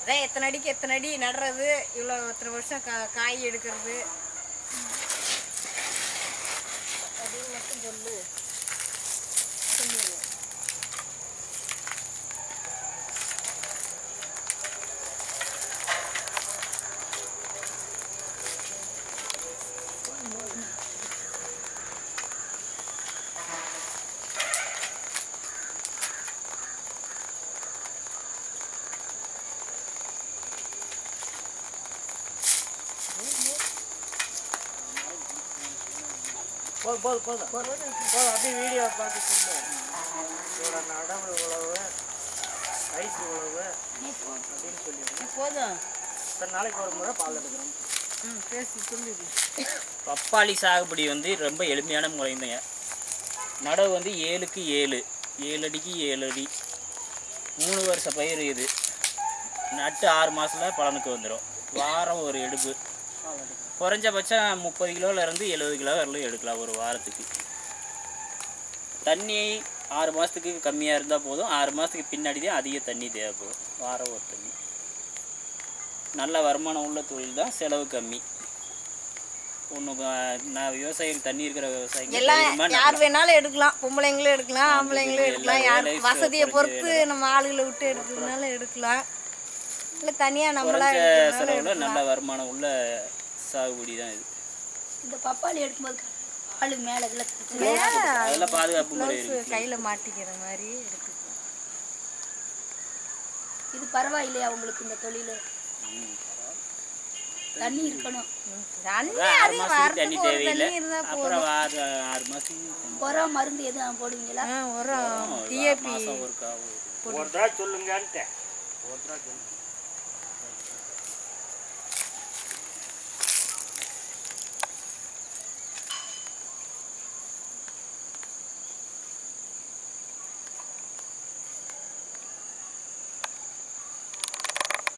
அதான் எத்தனை அடிக்கு எத்தனை அடி நடுறது இவ்வளோ எத்தனை வருஷம் கா காய் எடுக்கிறது. போதும் போதும் போதும் போதும் அப்படியே வீடியோ பார்த்து சொல்லு இதோட நடவு உழவு ஐஸ் உழவு அப்படின்னு சொல்லிடுங்க போதும். இத்தனை நாளைக்கு ஒரு முறை பால் எடுக்கிறோம். ம் பேசி சொல்லுது பப்பாளி சாகுபடி வந்து ரொம்ப எளிமையான முறைங்க நடவு வந்து ஏழுக்கு ஏழு. ஏழு அடிக்கு ஏழு அடி மூணு வருஷ பயிர் இது. நட்டு ஆறு மாதத்தில் பலனுக்கு வந்துடும் வாரம் ஒரு எடுப்பு. குறைஞ்சபட்சம் முப்பது கிலோலேருந்து எழுபது கிலோ வரலும் எடுக்கலாம் ஒரு வாரத்துக்கு. தண்ணி ஆறு மாதத்துக்கு கம்மியாக இருந்தால் போதும். ஆறு மாதத்துக்கு பின்னாடி தான் அதிக தண்ணி தேவைப்படும். வாரம் ஒரு தண்ணி. நல்ல வருமானம் உள்ள தொழில் தான் செலவு கம்மி. ஒன்று நான் விவசாயிகள் தண்ணி இருக்கிற விவசாயிகள் எல்லாம் யார் வேணாலும் எடுக்கலாம். பொம்பளைங்களும் எடுக்கலாம் ஆம்பளைங்களும் எடுக்கலாம். யார் வசதியை பொறுத்து நம்ம ஆளுகளை விட்டு எடுக்கிறதுனால எடுக்கலாம். இல்லை தனியாக நம்மளா செலவில் நல்ல வருமானம் உள்ள சாகுபடி தான் இது. இந்த பப்பாளி எடுக்கும்போது ஆளு மேலே அதெல்லாம் பாதுகாப்பு முறை இருக்கு. கையில் மாட்டிக்கிற மாதிரி எடுத்துக்கலாம் இது பரவாயில்லையா உங்களுக்கு இந்த தொழில். தண்ணி இருக்கணும். தண்ணி அதான் ஆறு அப்புறம் உரம் மருந்து எதுவும் போடுவீங்களா? உரம் டிஏபி சொல்லுங்கன்ட்டு சொல்லுங்க.